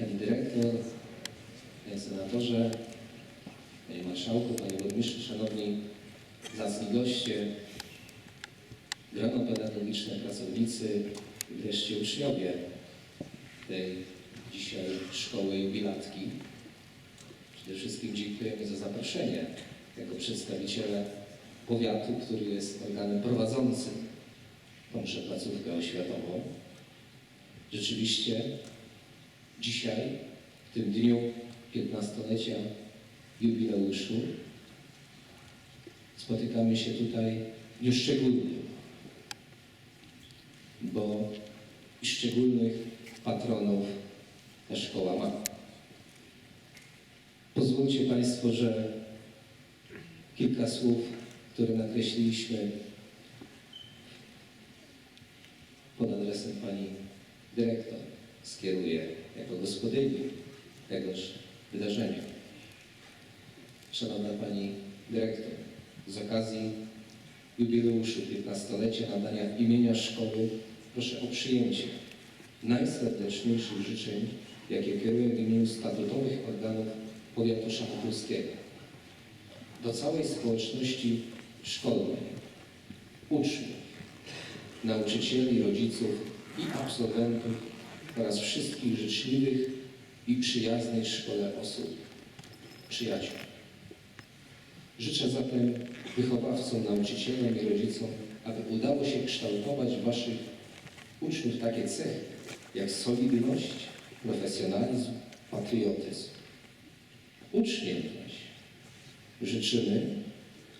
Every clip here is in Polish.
Pani Dyrektor, Panie Senatorze, Panie Marszałku, Panie Burmistrzu, Szanowni zacni goście, grono pedagogiczne, pracownicy i wreszcie uczniowie tej dzisiaj szkoły jubilatki. Przede wszystkim dziękujemy za zaproszenie jako przedstawiciele powiatu, który jest organem prowadzącym tąże placówkę oświatową. Rzeczywiście dzisiaj, w tym dniu 15-lecia jubileuszu, spotykamy się tutaj szczególnym, bo szczególnych patronów ta szkoła ma. Pozwólcie Państwo, że kilka słów, które nakreśliliśmy pod adresem Pani Dyrektor, skieruję jako gospodyni tegoż wydarzenia. Szanowna Pani Dyrektor, z okazji jubileuszu 15-lecia nadania imienia szkoły proszę o przyjęcie najserdeczniejszych życzeń, jakie kieruję w imieniu statutowych organów powiatu szachowskiego. Do całej społeczności szkolnej, uczniów, nauczycieli, rodziców i absolwentów oraz wszystkich życzliwych i przyjaznych szkole osób, przyjaciół. Życzę zatem wychowawcom, nauczycielom i rodzicom, aby udało się kształtować Waszych uczniów takie cechy, jak solidność, profesjonalizm, patriotyzm. Uczniom zaś życzymy,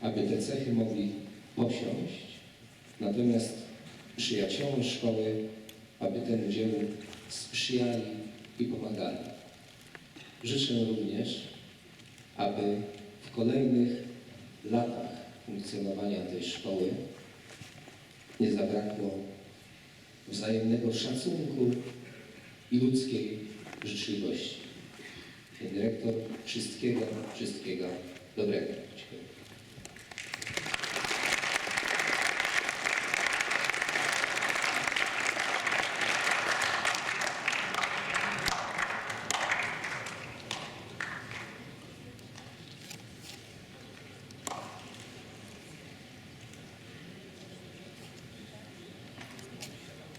aby te cechy mogli posiąść, natomiast przyjaciołom szkoły, aby temu dziełu sprzyjali i pomagali. Życzę również, aby w kolejnych latach funkcjonowania tej szkoły nie zabrakło wzajemnego szacunku i ludzkiej życzliwości. Panie dyrektor, wszystkiego, wszystkiego dobrego. Dziękuję.